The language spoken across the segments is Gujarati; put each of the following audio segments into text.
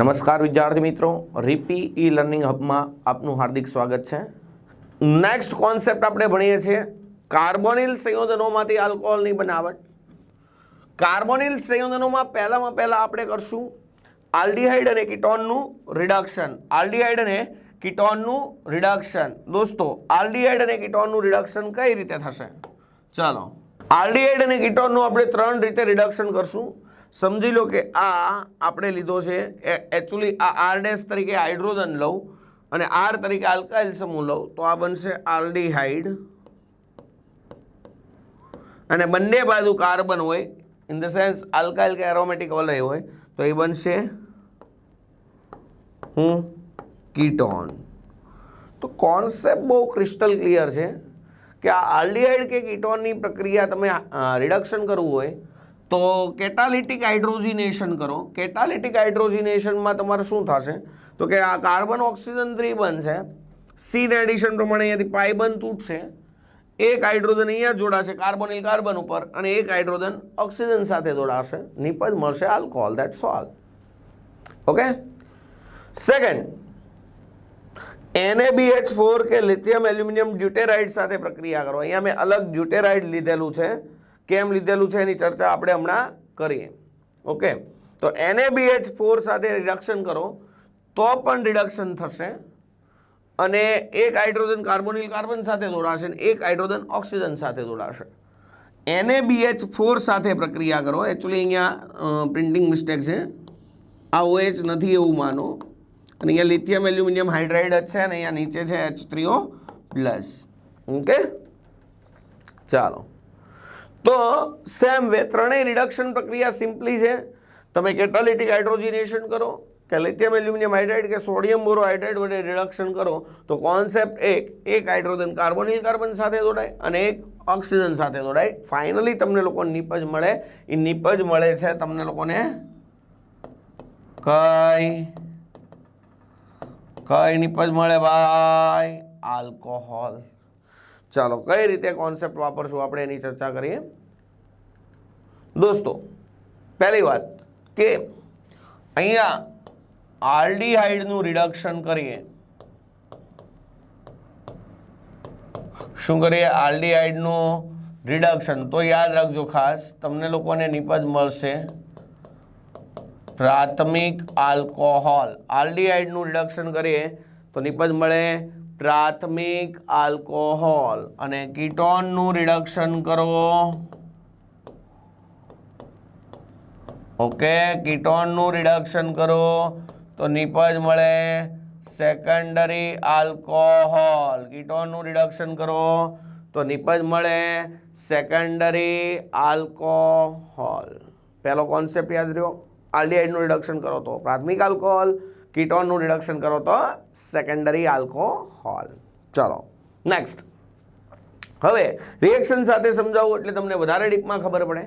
નમસ્કાર વિદ્યાર્થી મિત્રો, રીપી ઈ લર્નિંગ હબમાં આપનું હાર્દિક સ્વાગત છે. નેક્સ્ટ કોન્સેપ્ટ આપણે ભણીએ છીએ, કાર્બોનિલ સંયોજનોમાંથી આલ્કોહોલની બનાવટ. કાર્બોનિલ સંયોજનોમાં પહેલામાં પહેલાં આપણે કરશું આલ્ડીહાઇડ અને કીટોનનું રિડક્શન આલ્ડીહાઇડ અને કીટોનનું રિડક્શન દોસ્તો આલ્ડીહાઇડ અને કિટોનનું રિડક્શન કઈ રીતે થશે? ચાલો આલ્ડીહાઇડ અને કિટોનનું આપણે ત્રણ રીતે રિડક્શન કરશું. સમજી લો કે આ આપણે લીધો છે. એકચ્યુઅલી આ આર ડેશ તરીકે હાઇડ્રોજન લઉં અને આર તરીકે આલ્કાઇલ સમૂહ લઉં. તો આ બનશે આલ્ડીહાઇડ અને બંને બાજુ કાર્બન હોય ઇન ધ સેન્સ આલ્કાઇલ કે એરોમેટિક વલય હોય, તો એ બનશે હું? કીટોન તો કોન્સેપ્ટ બહુ ક્રિસ્ટલ ક્લિયર છે કે આ આલ્ડીહાઇડ કે કીટોનની પ્રક્રિયા તમે રિડક્શન કરવું હોય તો કેટાલિટિક હાઇડ્રોજિનેશન કરો. કેટાલિટિક હાઇડ્રોજિનેશનમાં તમારે શું થશે? તો કે આ કાર્બન ઓક્સિજન થ્રી બનશે. સીન એડિશન પ્રમાણે અહીંયાથી પાયબન તૂટશે. એક હાઇડ્રોજન અહીંયા જોડાશે કાર્બોનિલ કાર્બન ઉપર અને એક હાઇડ્રોજન ઓક્સિજન સાથે જોડાશે. નિપજ મળશે alcohol that solve okay second NaBH4 કે લિથિયમ એલ્યુમિનિયમ ડ્યુટેરાઇડ સાથે પ્રક્રિયા કરો. અહીંયા મેં અલગ ડ્યુટેરાઇડ લીધેલું છે. કેમ લીધેલું છે એની ચર્ચા આપણે હમણાં કરીએ. ઓકે? તો NaBH4 સાથે રિડક્શન કરો, તો પણ રિડક્શન થશે અને એક હાઇડ્રોજન કાર્બોનિલ કાર્બન સાથે જોડાશે એક હાઇડ્રોજન ઓક્સિજન સાથે જોડાશે. NaBH4 સાથે પ્રક્રિયા કરો. એકચ્યુઅલી અહીંયા પ્રિન્ટિંગ મિસ્ટેક છે. આ ઓએચ નથી એવું માનો. અને અહીંયા લિથિયમ એલ્યુમિનિયમ હાઇડ્રાઇડ જ છે અને અહીંયા નીચે છે એચ થ્રીઓ પ્લસ ઓકે? ચાલો. તો સેમ વે ત્રણેય રિડક્શન પ્રક્રિયા સિમ્પલી છે. તમે કેટાલિટિક હાઇડ્રોજિનેશન કરો, કે લિથિયમ એલ્યુમિનિયમ હાઇડ્રાઇડ કે સોડિયમ બોરોહાઇડ્રાઇડ વડે રિડક્શન કરો, તો કોન્સેપ્ટ એક એક હાઇડ્રોજન કાર્બોનિલ કાર્બન સાથે જોડાય અને એક ઓક્સિજન સાથે જોડાય. ફાઇનલી તમને લોકો નિપજ મળે. એ નિપજ મળે છે તમને લોકોને કઈ કઈ નિપજ મળે ભાઈ? આલ્કોહોલ ચાલો, કઈ રીતે કોન્સેપ્ટ વાપરશું આપણે એની ચર્ચા કરીએ? દોસ્તો, પહેલી વાત કે અહીંયા આલ્ડીહાઇડનું રિડક્શન કરીએ. શું કરીએ? આલ્ડીહાઇડનું રિડક્શન તો યાદ રાખજો ખાસ, તમને લોકોને નિપજ મળશે. પ્રાથમિક આલ્કોહોલ. આલ્ડીહાઇડનું રિડક્શન કરીએ તો નિપજ મળે પ્રાથમિક આલ્કોહોલ અને કીટોનનું રિડક્શન કરો. ઓકે, કીટોનનું રિડક્શન કરો. તો નિપજ મળે. સેકન્ડરી આલ્કોહોલ, કીટોનનું રિડક્શન કરો. તો નિપજ મળે સેકન્ડરી આલ્કોહોલ. પહેલો કોન્સેપ્ટ યાદ રહ્યો? આલ્ડીહાઇડનું રિડક્શન કરો તો પ્રાથમિક આલ્કોહોલ કીટોનનું રિડક્શન કરો તો સેકન્ડરી આલ્કોહોલ ચલો નેક્સ્ટ હવે રિએક્શન સાથે સમજાવું એટલે તમને વધારે ડીપમાં ખબર પડે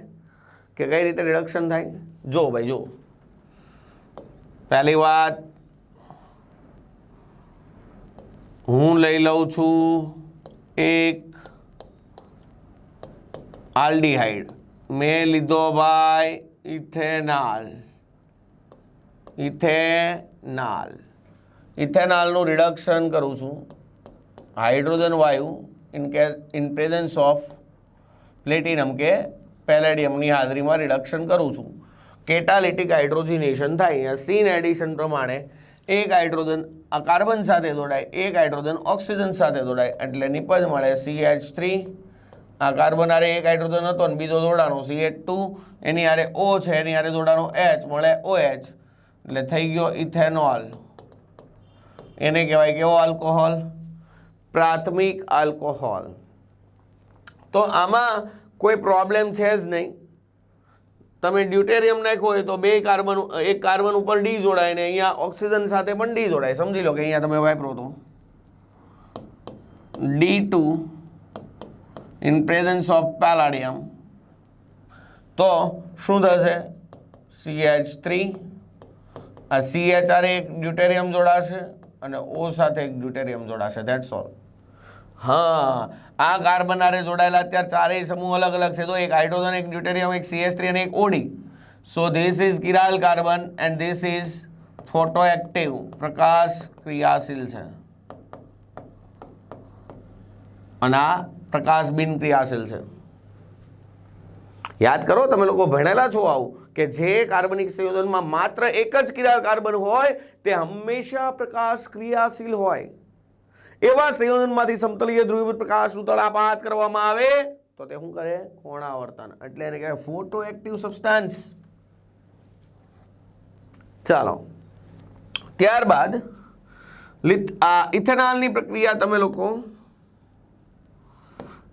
કે કઈ રીતે રિડક્શન થાય જો ભાઈ જો પહેલી વાત હું લઈ લઉં છું એક આલ્ડીહાઇડ મેં લીધો ભાઈ ઇથેનાલ ઇથેનાલ. ઇથેનાલનું રિડક્શન કરું છું. હાઇડ્રોજન વાયુ ઇન કે ઇન પ્રેઝન્સ ઓફ પ્લેટિનમ કે પેલેડિયમની હાજરીમાં રિડક્શન કરું છું. કેટાલિટિક હાઇડ્રોજિનેશન થાય. અહીંયા સીન એડિશન પ્રમાણે એક હાઇડ્રોજન, આ કાર્બન સાથે જોડાય, એક હાઇડ્રોજન ઓક્સિજન સાથે જોડાય, એટલે નિપજ મળે સી એચ થ્રી આ કાર્બન આરે એક હાઇડ્રોજન હતો અને બીજો જોડાણો સી એચ ટુ એની આરે ઓ છે, એની આરે જોડાણો એચ મળે ઓ એચ એટલે થઈ ગયો ઇથેનોલ. એને કહેવાય કેવો આલ્કોહોલ? પ્રાથમિક આલ્કોહોલ. તો આમાં કોઈ પ્રોબ્લેમ છે જ નહીં. તમે ડ્યુટેરિયમ નાખ્યો હોય તો બે કાર્બન, એક કાર્બન ઉપર ડી જોડાય ને અહીંયા ઓક્સિજન સાથે પણ ડી જોડાય. સમજી લો કે અહીંયા તમે વાપરો તો. D two in presence of palladium. તો શું થશે? સી એચ થ્રી આ સી એચ આર એક ડ્યુટેરિયમ જોડાશે અને ઓ સાથે એક ડ્યુટેરિયમ જોડાશે ધેટ્સ ઓલ હા, આ કાર્બન આરે જોડાયેલા અત્યારે ચારેય સમૂહ અલગ અલગ છે. તો એક હાઇડ્રોજન એક ડ્યુટેરિયમ એક સીએસ થ્રી અને એક OD so this is chiral carbon and this is photo active પ્રકાશ ક્રિયાશીલ છે. અને આ પ્રકાશ બિન ક્રિયાશીલ છે. યાદ કરો, તમે લોકો ભણેલા છો આવું. કે જે કાર્બનિક સંયોજનમાં માત્ર એક જ ક્રિયા કાર્બન હોય, તે હંમેશા પ્રકાશ ક્રિયાશીલ હોય. એવા સંયોજનમાંથી સમતલીય ધ્રુવીભૂત પ્રકાશનું તળાપાત કરવામાં આવે, તો તે શું કરે? કોણાવર્તન. એટલે એને કહેવાય ફોટો એક્ટિવ સબસ્ટાન્સ. ચાલો. ત્યારબાદ, લિથ, આ ઇથેનોલની પ્રક્રિયા તમે લોકો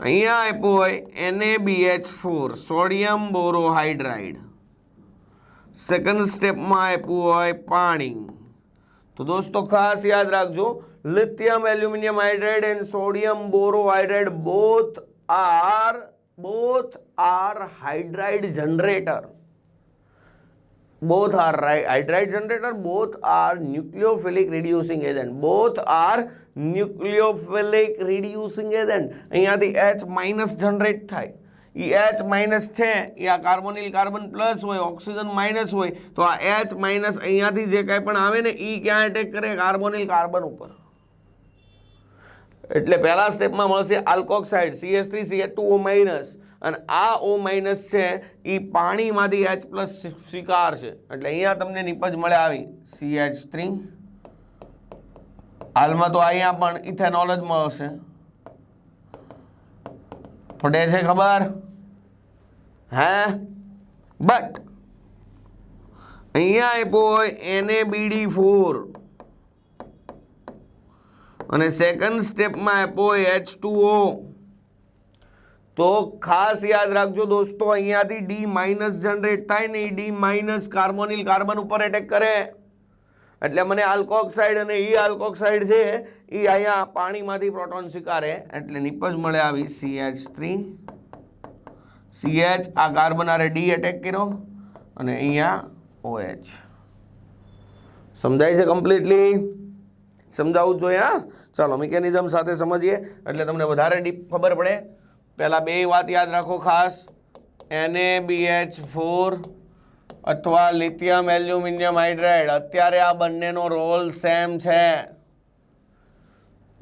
અહીંયા આપ્યું હોય NaBH4 સોડિયમ બોરોહાઇડ્રાઇડ સેકન્ડ સ્ટેપમાં આપ્યું હોય પાણી તો દોસ્તો ખાસ યાદ રાખજો lithium aluminium hydride and sodium borohydride both are both are hydride generator both are ri- hydride generator, both are nucleophilic reducing agent. Both are nucleophilic reducing agent. અહીંયાથી H માઇનસ જનરેટ થાય એ એચ માઇનસ છે એ આ કાર્બોનિલ કાર્બન પ્લસ હોય, ઓક્સિજન માઇનસ હોય, તો આ એચ માઇનસ અહીંયાથી જે કાંઈ પણ આવે ને એ ક્યાં એટેક કરે? કાર્બોનિલ કાર્બન ઉપર. એટલે પહેલા સ્ટેપમાં મળશે alkoxide CS three CA two O minus અને આ ઓ માઇનસ છે એ પાણીમાંથી એચ પ્લસ સ્વીકાર છે એટલે અહીંયા તમને નિપજ મળે આવી સી એચ થ્રી હાલમાં તો અહીંયા પણ ઇથેનોલ જ મળશે. પડે છે ખબર? હે? બટ, અહીંયા આપ્યો હોય એને બીડી ફોર. અને સેકન્ડ સ્ટેપમાં આપ્યો હોય એચ તો ખાસ યાદ રાખજો દોસ્તો, અહીંયાથી ડી માઇનસ જનરેટ થાય ને ડી માઇનસ કાર્બોનિલ કાર્બન ઉપર એટેક કરે. એટલે મને આલ્કોક્સાઇડ અને ઈ આલ્કોક્સાઇડ છે એ અહીંયા પાણીમાંથી પ્રોટોન સ્વીકારે એટલે નિપજ મળે આવી C H three C H આ કાર્બન આરે ડી એટેક કર્યો અને અહીંયા ઓએચ સમજાય છે કમ્પ્લીટલી સમજાવવું જ જોઈએ ચાલો મિકેનિઝમ સાથે સમજીએ, એટલે તમને વધારે ડીપ ખબર પડે. પહેલાં બે વાત યાદ રાખો ખાસ. એચ ફોર અથવા લિથિયમ એલ્યુમિનિયમ હાઇડ્રાઇડ અત્યારે આ બંનેનો રોલ સેમ છે.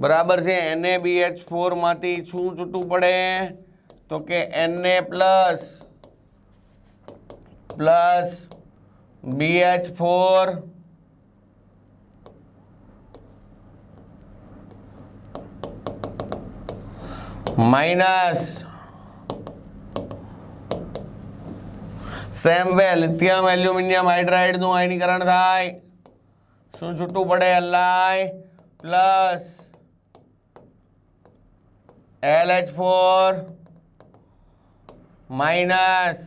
બરાબર છે? એચ ફોરમાંથી શું છૂટું પડે? તો કે એને plus plus BH four minus same way lithium aluminium હાઇડ્રાઇડનું આયનીકરણ થાય. શું છૂટું પડે LI plus L H four minus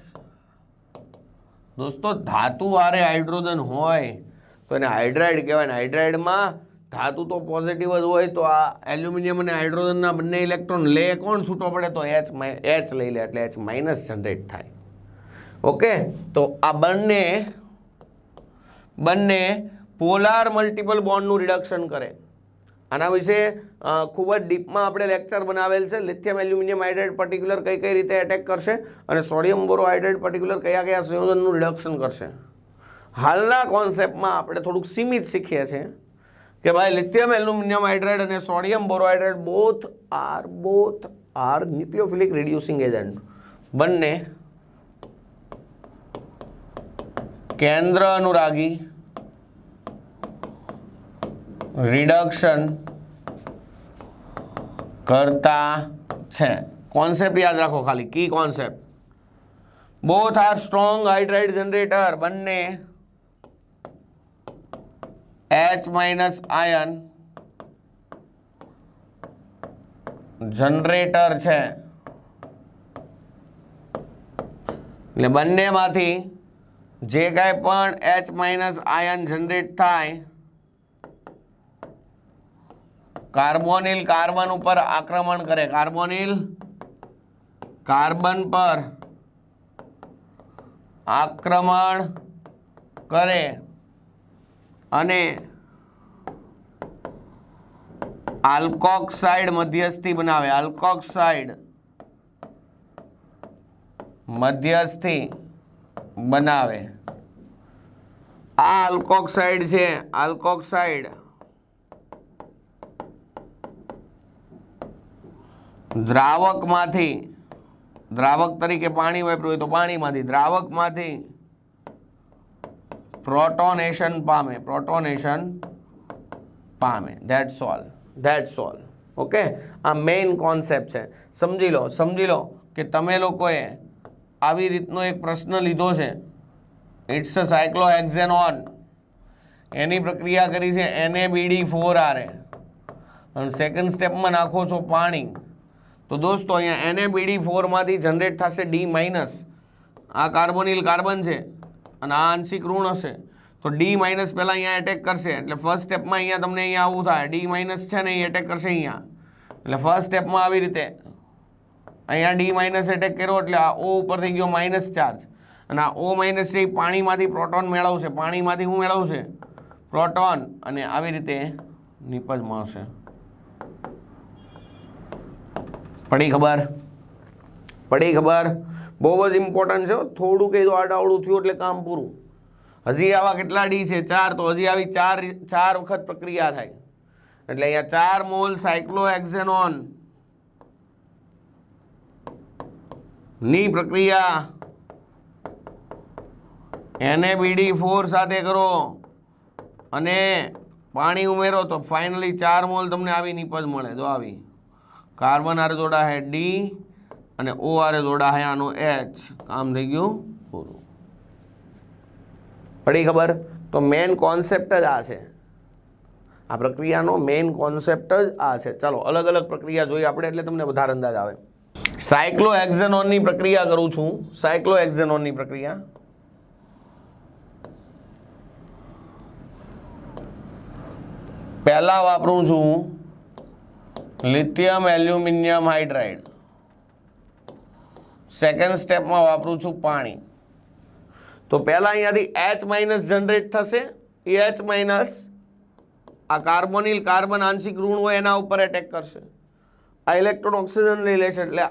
દોસ્તો, ધાતુ વારે હાઇડ્રોજન હોય, તો એને હાઇડ્રાઇડ કહેવાય. ને હાઇડ્રાઇડમાં ધાતુ તો પોઝિટિવ જ હોય, તો આ એલ્યુમિનિયમ અને હાઇડ્રોજનના બંને ઇલેક્ટ્રોન લે, કોણ છૂટો પડે? તો એચ એચ લઈ લે, એટલે એચ માઇનસ જનરેટ થાય. ઓકે? તો આ બંને બંને પોલાર મલ્ટિપલ બોન્ડનું રિડક્શન કરે. આના વિશે ખૂબ જ ડીપમાં આપણે લેક્ચર બનાવેલ છે. લિથિયમ એલ્યુમિનિયમ હાઇડ્રેટ પર્ટિક્યુલર કઈ કઈ રીતે એટેક કરશે અને સોડિયમ બોરો હાઇડ્રાઇડ પર્ટિક્યુલર કયા કયા સંયોજનનું રિડક્શન કરશે. હાલના કોન્સેપ્ટમાં આપણે થોડુંક સીમિત શીખીએ છીએ કે ભાઈ લિથિયમ એલ્યુમિનિયમ હાઇડ્રેટ અને sodium borohydride both are both are nucleophilic reducing agent બંને કેન્દ્ર અનુરાગી રિડક્શન કરતા છે. કોન્સેપ્ટ યાદ રાખો ખાલી key concept both are strong hydride generator બંને એચ માઇનસ આયન જનરેટર છે. એટલે બંનેમાંથી જે કાંઈ પણ એચ માઇનસ આયન જનરેટ થાય કાર્બોનિલ કાર્બન ઉપર આક્રમણ કરે. કાર્બોનિલ કાર્બન પર આક્રમણ કરે અને આલ્કોક્સાઇડ મધ્યસ્થી બનાવે. આલ્કોક્સાઇડ મધ્યસ્થી બનાવે. આ આલ્કોક્સાઇડ છે આલ્કોક્સાઇડ દ્રાવકમાંથી, દ્રાવક તરીકે પાણી વાપર્યું હોય તો પાણીમાંથી, દ્રાવકમાંથી પ્રોટોનેશન પામે પ્રોટોનેશન પામે. That's all that's all okay આ મેઇન કોન્સેપ્ટ છે. સમજી લો સમજી લો કે તમે લોકોએ આવી રીતનો એક પ્રશ્ન લીધો છે. ઇટ્સ અ સાયક્લોહેક્ઝેનોન એની પ્રક્રિયા કરી છે એનએબીડી ફોર આરે અને સેકન્ડ સ્ટેપમાં નાખો છો પાણી. તો દોસ્તો, અહીંયા એનએબીડી ફોરમાંથી જનરેટ થશે ડી માઇનસ આ કાર્બોનિલ કાર્બન છે અને આ આંશિક ઋણ હશે. તો ડી માઇનસ પહેલાં અહીંયા એટેક કરશે. એટલે ફર્સ્ટ સ્ટેપમાં અહીંયા તમને અહીંયા આવું થાય. ડી માઇનસ છે ને એ એટેક કરશે અહીંયા. એટલે ફર્સ્ટ સ્ટેપમાં આવી રીતે અહીંયા ડી માઇનસ એટેક કર્યો એટલે આ ઓ ઉપર થઈ ગયો માઇનસ ચાર્જ અને આ ઓ માઇનસ છે એ પાણીમાંથી પ્રોટોન મેળવશે. પાણીમાંથી શું મેળવશે? પ્રોટોન અને આવી રીતે નિપજ મળશે. પડી ખબર? પડી ખબર? બહુ જ ઇમ્પોર્ટન્ટ છે. થોડું કહી દો આડાવડું થયું એટલે કામ પૂરું. હજી આવા કેટલા ડી છે? ચાર. તો હજી આવી ચાર ચાર વખત પ્રક્રિયા થાય. એટલે અહીંયા ચાર મોલ સાયક્લોહેક્ઝેનોન ની પ્રક્રિયા. એનએબીડી ફોર સાથે કરો. અને પાણી ઉમેરો તો ફાઇનલી ચાર મોલ તમને આવી નિપજ મળે. જો આવી. કાર્બન આરે જોડા હે ડી અને ઓ આરે જોડા હે આનો એચ કામ થઈ ગયું પૂરું. પડી ખબર? તો મેઇન કોન્સેપ્ટ જ આ છે. આ પ્રક્રિયાનો મેઇન કોન્સેપ્ટ જ આ છે. ચાલો અલગ અલગ પ્રક્રિયા જોઈએ આપણે એટલે તમને વધારે અંદાજ આવે. સાયક્લોહેક્ઝેનોનની પ્રક્રિયા કરું છું. સાયક્લોહેક્ઝેનોનની પ્રક્રિયા. પહેલા વાપરું છું લિથિયમ એલ્યુમિનિયમ હાઇડ્રાઇડ. સેકન્ડ સ્ટેપમાં વાપરું છું પાણી. તો પહેલાં અહીંયાથી એચ માઇનસ જનરેટ થશે. એ એચ માઇનસ આ કાર્બોનિલ કાર્બન આંશિક ઋણ હોય એના ઉપર એટેક કરશે. આ ઇલેક્ટ્રોન ઓક્સિજન લઈ લેશે એટલે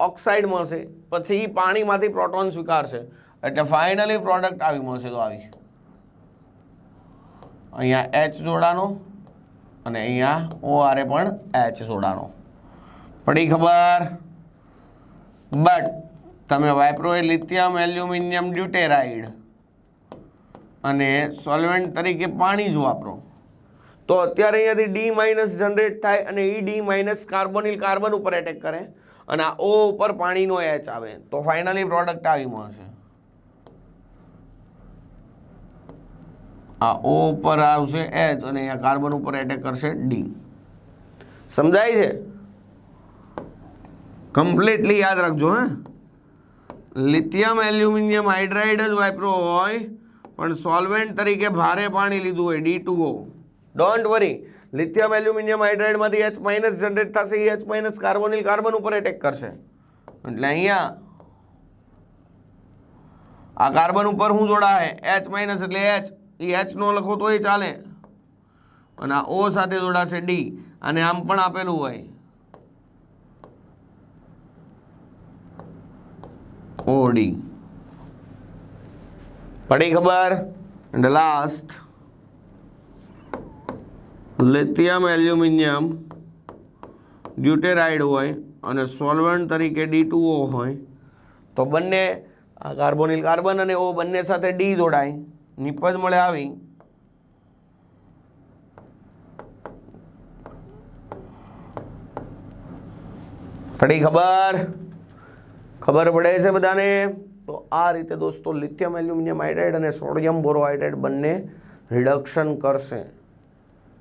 ઓક્સાઇડ મળશે. પછી એ પાણીમાંથી પ્રોટોન સ્વીકારશે. એટલે ફાઇનલી પ્રોડક્ટ આવી મળશે તો આવી. અહીંયા એચ જોડાનો અને અહીંયા ઓ પણ એચ જોડાનો પડી ખબર? બટ તમે વાપરો લિથિયમ એલ્યુમિનિયમ ડ્યુટેરાઇડ અને સોલ્વેન્ટ તરીકે પાણી જ વાપરો. તો અત્યારે અહીંયાથી ડી માઇનસ જનરેટ થાય અને એ ડી માઇનસ કાર્બોનિલ કાર્બન ઉપર એટેક કરે. અને આ ઓ ઉપર પાણીનો એચ આવે. તો ફાઇનલી પ્રોડક્ટ આવી મળશે. આ ઓ ઉપર આવશે એચ અને અહીંયા કાર્બન ઉપર એટેક કરશે ડી સમજાય છે? કમ્પ્લીટલી યાદ રાખજો, હે? લિથિયમ એલ્યુમિનિયમ હાઇડ્રાઇડ જ વાપરો હોય, પણ સોલ્વેન્ટ તરીકે ભારે પાણી લીધું હોય D two O don't worry lithium aluminium હાઇડ્રાઇડમાંથી H minus generate થશે. એ એચ માઇનસ કાર્બોનિલ કાર્બન ઉપર એટેક કરશે. એટલે અહીંયા આ કાર્બન ઉપર હું જોડાય? એચ માઇનસ એટલે એચ એ એચ નો લખો તોય ચાલે. અને આ ઓ સાથે જોડાશે ડી અને આમ પણ આપેલું હોય. ઓડી પડી ખબર? And last lithium aluminium deuteride હોય અને સોલ્વન્ટ તરીકે ડી હોય, તો બંને આ કાર્બોનિલ કાર્બન અને ઓ બંને સાથે ડી જોડાય, નિપજ મળે આવી. પડી ખબર? ખબર પડે છે બધાને? તો આ રીતે દોસ્તો લિથિયમ એલ્યુમિનિયમ હાઇડ્રાઇડ અને સોડિયમ બોરોહાઇડ્રાઇડ બંને રિડક્શન કરશે.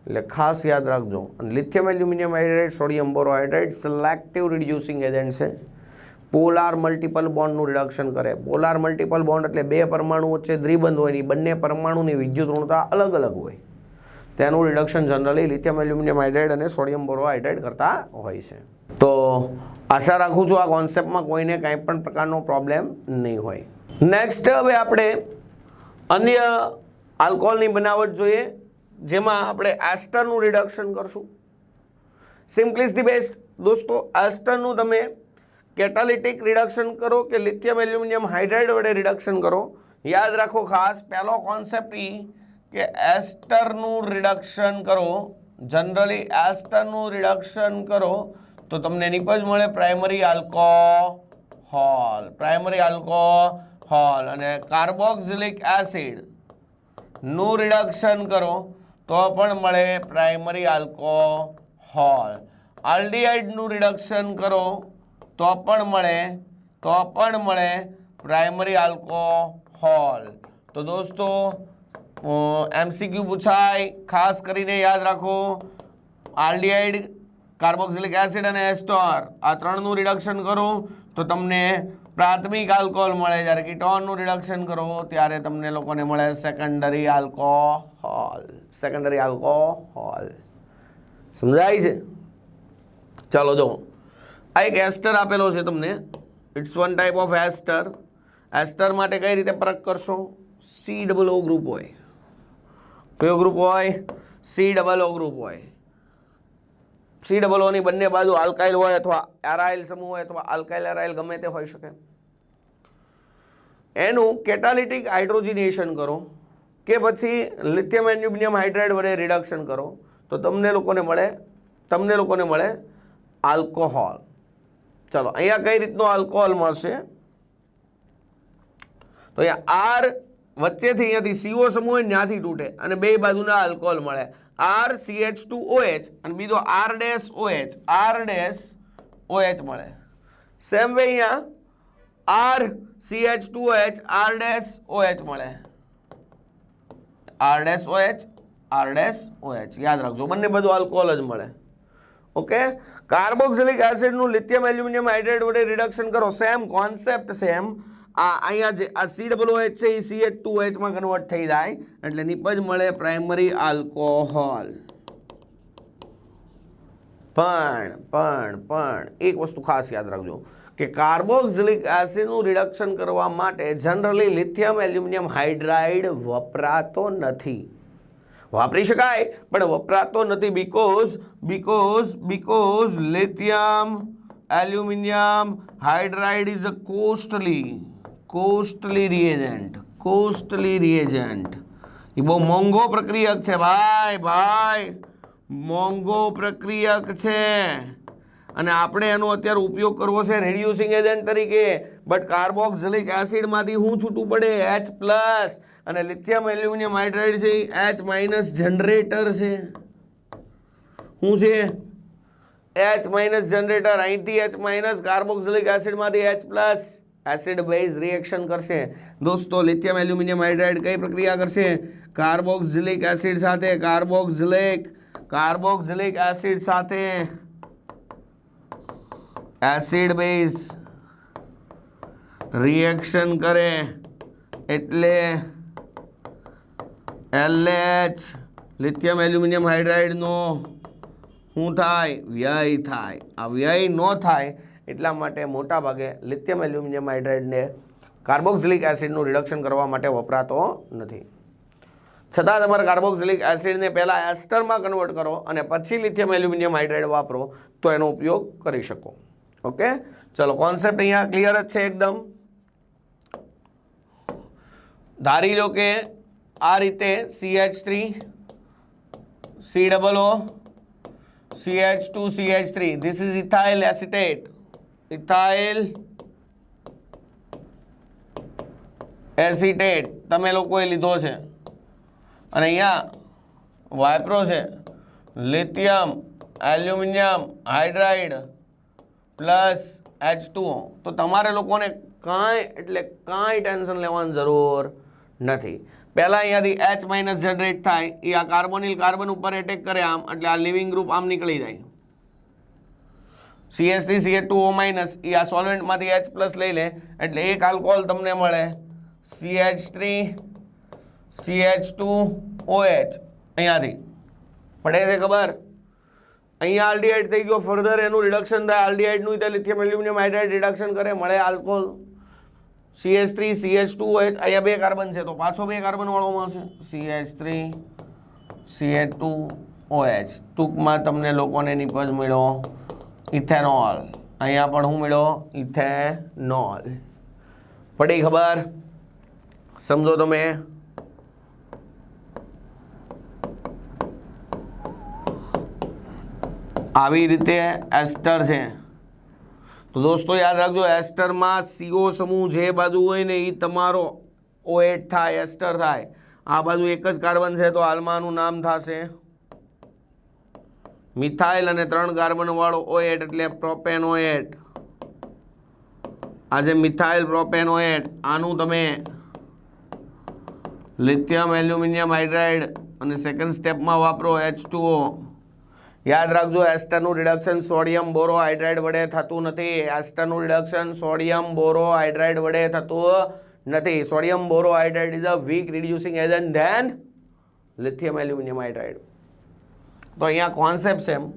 એટલે ખાસ યાદ રાખજો. અને lithium aluminium hydride sodium borohydride selective reducing agent છે. પોલાર મલ્ટિપલ બોન્ડનું રિડક્શન કરે. પોલાર મલ્ટિપલ બોન્ડ એટલે બે પરમાણુ વચ્ચે દ્વિબંધ હોયની બંને પરમાણુની વિદ્યુત ઋણતા અલગ અલગ હોય. તેનું reduction generally lithium aluminium hydride અને સોડિયમ બોરોહાઇડ્રાઇડ કરતા હોય છે. તો આશા રાખું છું આ કોન્સેપ્ટમાં કોઈને કાંઈ પણ પ્રકારનો પ્રોબ્લેમ નહીં હોય. નેક્સ્ટ હવે આપણે અન્ય આલ્કોહોલની બનાવટ જોઈએ. જેમાં આપણે એસ્ટરનું રિડક્શન કરશું. સિમ્પલીસ ધી બેસ્ટ દોસ્તો એસ્ટરનું તમે કેટાલિટિક રિડક્શન કરો કે લિથિયમ એલ્યુમિનિયમ હાઇડ્રાઇડ વડે રિડક્શન કરો. યાદ રાખો ખાસ, પહેલો કોન્સેપ્ટ ઈ કે એસ્ટરનું રિડક્શન કરો. જનરલી એસ્ટરનું રિડક્શન કરો તો તમને નિપજ મળે પ્રાઇમરી આલ્કોહોલ પ્રાઇમરી આલ્કોહોલ અને કાર્બોક્સિલિક એસિડનું રિડક્શન કરો. તો પણ મળે પ્રાઇમરી આલ્કોહોલ. આલ્ડીહાઇડનું રિડક્શન કરો, તો પણ મળે, તો પણ મળે પ્રાઇમરી આલ્કોહોલ. તો દોસ્તો એમસીક્યુ પૂછાય, ખાસ કરીને યાદ રાખો, આલ્ડીહાઇડ, કાર્બોક્સિલિક એસિડ અને એસ્ટોર, આ ત્રણનું રિડક્શન કરો, તો તમને પ્રાથમિક આલ્કોહોલ મળે. જ્યારે કીટોનનું રિડક્શન કરો, ત્યારે તમને લોકોને મળે સેકન્ડરી આલ્કોહોલ સેકન્ડરી આલ્કોહોલ સમજાય છે? ચાલો જો. આ એક એસ્ટર આપેલો છે તમને. It's one type of ester ester માટે કઈ રીતે પરખ કરશો? સી ડબલ ઓ ગ્રુપ હોય. કયો ગ્રુપ હોય? સી ડબલ ઓ ગ્રુપ હોય. સી ડબલ ઓની બંને બાજુ આલ્કાઇલ હોય અથવા એરાઇલ સમૂહ હોય અથવા આલ્કાઇલ એરાઇલ ગમે તે હોઈ શકે. એનું કેટાલિટિક હાઇડ્રોજિનેશન કરો. કે પછી લિથિયમ એન્યુમિનિયમ હાઇડ્રાઇડ વડે રિડક્શન કરો, તો તમને લોકોને મળે, તમને લોકોને મળે આલ્કોહોલ ચલો, અહીંયા કઈ રીતનો આલ્કોહોલ મળશે? તો અહીંયા આર વચ્ચેથી અહીંયાથી સીઓ સમૂહ હોય ત્યાંથી તૂટે, અને બે બાજુના આલ્કોહોલ મળે. આર સીએચ ટુ ઓએચ અને બીજો R dash OH R dash OH મળે. સેમ વે અહીંયા R CH two OH R dash OH મળે. R dash OH R dash OH યાદ રાખજો, બંને બધું આલ્કોહોલ જ મળે. ઓકે કાર્બોક્સિલિક એસિડનું લિથિયમ એલ્યુમિનિયમ હાઇડ્રેટ વડે રિડક્શન કરો. સેમ કોન્સેપ્ટ સેમ આ અહીંયા જે, આ સી ડબલ ઓએચ છે એ સી એચ ટુ એચમાં કન્વર્ટ થઈ જાય, એટલે નિપજ મળે પ્રાઇમરી આલ્કોહોલ પણ પણ પણ, એક વસ્તુ ખાસ યાદ રાખજો. કે કાર્બોક્સિલિક એસિડનું રિડક્શન કરવા માટે જનરલી લિથિયમ, એલ્યુમિનિયમ હાઇડ્રાઇડ વપરાતો નથી. વાપરી શકાય, પણ વપરાતો નથી because because because lithium, aluminium hydride is a costly costly reagent costly reagent એ બહુ મોંઘો પ્રક્રિયક છે, ભાઈ ભાઈ, મોંઘો પ્રક્રિયક છે. અને આપણે એનો અત્યારે ઉપયોગ કરવો છે રેડ્યુસિંગ એજન્ટ તરીકે. બટ કાર્બોક્સિલિક એસિડમાંથી શું છૂટું પડે? એચ પ્લસ અને લિથિયમ એલ્યુમિનિયમ હાઇડ્રાઇડ છે એચ માઇનસ જનરેટર છે. શું છે? એચ માઇનસ જનરેટર અહીંથી H minus carboxylic એસિડમાંથી H plus acid base reaction કરશે. દોસ્તો લિથિયમ એલ્યુમિનિયમ હાઇડ્રાઇડ કઈ પ્રક્રિયા કરશે? કાર્બોક્સિલિક એસિડ સાથે. કાર્બોક્સિલિક કાર્બોક્સિલિક એસિડ સાથે. Acid base. રિએક્શન કરે એટલે એલએચ લિથિયમ એલ્યુમિનિયમ હાઇડ્રાઇડનો શું થાય? વ્યય થાય. આ વ્યય ન થાય એટલા માટે મોટા ભાગે લિથિયમ એલ્યુમિનિયમ હાઇડ્રાઇડને કાર્બોક્સિલિક એસિડનું રિડક્શન કરવા માટે વપરાતો નથી. છતાં તમારે કાર્બોક્સિલિક એસિડને પહેલાં એસ્ટરમાં કન્વર્ટ કરો અને પછી લિથિયમ એલ્યુમિનિયમ હાઇડ્રાઇડ વાપરો તો એનો ઉપયોગ કરી શકો. ઓકે? ચલો કોન્સેપ્ટ અહીંયા ક્લિયર જ છે એકદમ. ધારી લો કે આ રીતે C H three C double O C H two C H three this is ethyl acetate ethyl acetate તમે લોકોએ લીધો છે. અને અહીંયા વાયપ્રો છે. Lithium aluminium hydride plus H two O તો તમારે લોકોને કાંઈ, એટલે કાંઈ ટેન્શન લેવાની જરૂર નથી. પહેલાં અહીંયાથી એચ માઇનસ જનરેટ થાય એ આ કાર્બોનિલ કાર્બન ઉપર એટેક કરે આમ, એટલે આ લિવિંગ ગ્રુપ આમ નીકળી જાય. CS CA two O minus એ આ સોલ્વેન્ટમાંથી એચ પ્લસ લઈ લે, એટલે એક આલ્કોહોલ તમને મળે. CH three CH two OH અહીંયાથી. પડે છે ખબર? અહીંયા આલ્ડીહાઇડ થઈ ગયો ફર્ધર, એનું રિડક્શન થાય. આલ્ડીહાઇડનું ત્યાં લિથિયમ એલ્યુમિનિયમ હાઇડ્રાઇડ રિડક્શન કરે, મળે alcohol CH three CH two OH અહીંયા બે કાર્બન છે, તો પાછો બે કાર્બન વાળો મળશે CH three CH two OH ટૂંકમાં તમને લોકોને નિપજ મળ્યો ઇથેનોલ. અહીંયા પણ હું મળ્યો ઇથેનોલ. પડી ખબર? સમજો તમે? આવી રીતે એસ્ટર છે. તો દોસ્તો યાદ રાખજો, એસ્ટરમાં સીઓ સમૂહ જે બાજુ હોય ને એ તમારો ઓ થાય, એસ્ટર થાય. આ બાજુ એક જ કાર્બન છે, તો આલ્માનું નામ થશે મિથાઇલ અને ત્રણ કાર્બનવાળો ઓ એટ એટલે પ્રોપેન ઓ એટ. આજે મિથાઇલ, પ્રોપેન ઓ એટ, આનું તમે લિથિયમ, એલ્યુમિનિયમ, હાઇડ્રાઇડ અને સેકન્ડ સ્ટેપમાં વાપરો એચ ટુઓ યાદ રાખજો, એસ્ટરનું રિડક્શન સોડિયમ બોરો હાઇડ્રાઇડ વડે થતું નથી. એસ્ટરનું રિડક્શન સોડિયમ બોરો હાઇડ્રાઇડ વડે થતું નથી. Sodium boro hydride is a weak reducing agent than lithium aluminium hydride તો અહીંયા કોન્સેપ્ટ છે એમ.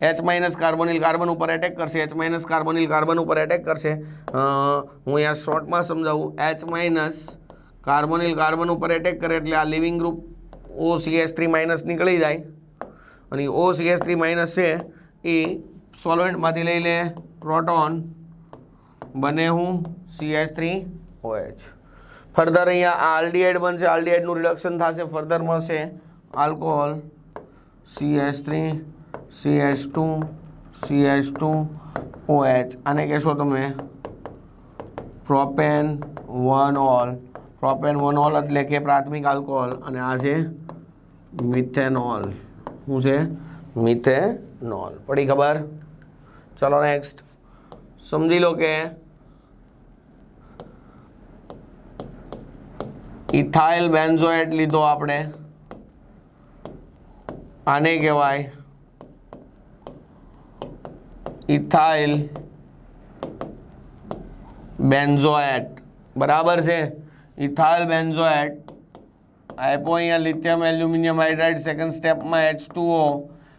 એચ માઇનસ કાર્બોનિલ કાર્બન ઉપર એટેક કરશે. એચ માઇનસ કાર્બોનિલ કાર્બન ઉપર એટેક કરશે. હું અહીંયા શોર્ટમાં સમજાવું. એચ માઇનસ કાર્બોનિલ કાર્બન ઉપર એટેક કરે એટલે આ leaving group O C S three minus નીકળી જાય. અને ઓ સીએસ થ્રી માઇનસ છે એ સોલવેન્ટમાંથી લઈ લે પ્રોટોન બને હું સીએચ થ્રી ઓએચ ફર્ધર અહીંયા આ બનશે, આલ્ડીહાઇડનું રિડક્શન થશે, ફર્ધર મળશે alcohol CH three CH two CH two OH આને કહેશો તમે propane one ol. Propane one ol એટલે કે પ્રાથમિક આલ્કોહોલ અને આ છે મિથેનોલ. શું છે મિથેનોલ પડી ખબર ચલો નેક્સ્ટ સમજી લો કે ઇથાઇલ બેન્ઝોએટ લીધો આપણે આને કહેવાય ઇથાઇલ બેન્ઝોએટ બરાબર છે ઇથાઇલ બેન્ઝોએટ આપ્યો અહીંયા લિથિયમ એલ્યુમિનિયમ હાઇડ્રાઇડ સેકન્ડ સ્ટેપમાં એચ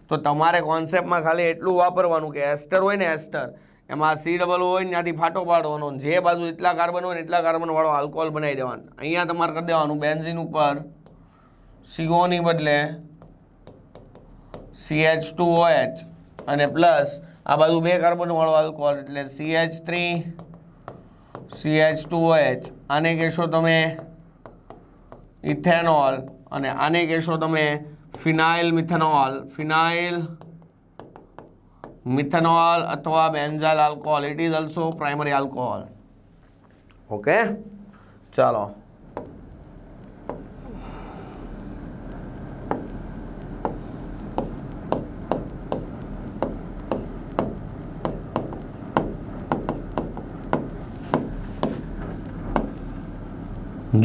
તો તમારે કોન્સેપ્ટમાં ખાલી એટલું વાપરવાનું કે એસ્ટર હોય ને એસ્ટર એમાં સી ડબલ હોય ત્યાંથી ફાટો પાડવાનો. જે બાજુ એટલા કાર્બન હોય ને એટલા કાર્બન વાળો આલ્કોહોલ બનાવી દેવાનો. અહીંયા તમારે કરી દેવાનું બેન્ઝિન ઉપર. સીઓની બદલે C H two O H અને પ્લસ આ બાજુ બે કાર્બન વાળો આલ્કોહોલ એટલે C H three C H two O H આને કહેશો તમે ઇથેનોલ અને આને કહેશો તમે ફિનાઇલ મિથેનોલ. ફિનાઇલ મિથેનોલ અથવા benzyl alcohol. It is also primary alcohol okay ચાલો.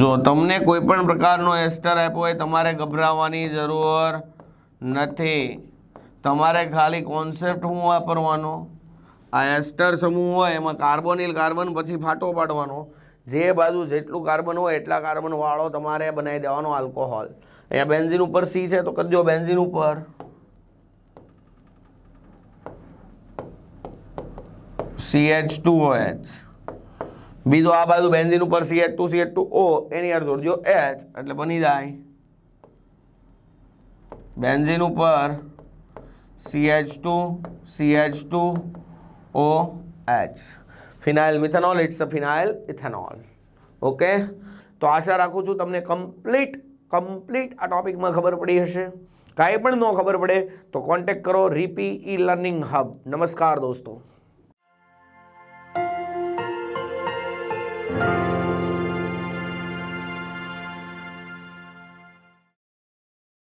જો તમને કોઈ પણ પ્રકારનો એસ્ટર આપ્યો હોય, તમારે ગભરાવાની જરૂર નથી. તમારે ખાલી કોન્સેપ્ટ હું વાપરવાનો, આ એસ્ટર સમૂહ હોય, એમાં કાર્બોનિલ, કાર્બન પછી ફાટો પાડવાનો. જે બાજુ જેટલું કાર્બન હોય, એટલા કાર્બન વાળો તમારે બનાવી દેવાનો આલ્કોહોલ અહીંયા બેન્ઝિન ઉપર સી છે, તો કરજો બેન્ઝિન ઉપર. CH2OH ટુ બીજો આ બાજુ બેન્ઝિન ઉપર C H two C at two O એની યાર જોડજો એચ એટલે બની જાય બેન્ઝિન ઉપર CH2 two C H two O H phenyl methanol it's a phenyl ethanol okay તો આશા રાખું છું તમને કમ્પ્લીટ કમ્પ્લીટ આ ટોપિકમાં ખબર પડી હશે. કાંઈ પણ ન ખબર પડે, તો કોન્ટેક્ટ કરો રીપી ઈ લર્નિંગ હબ નમસ્કાર દોસ્તો.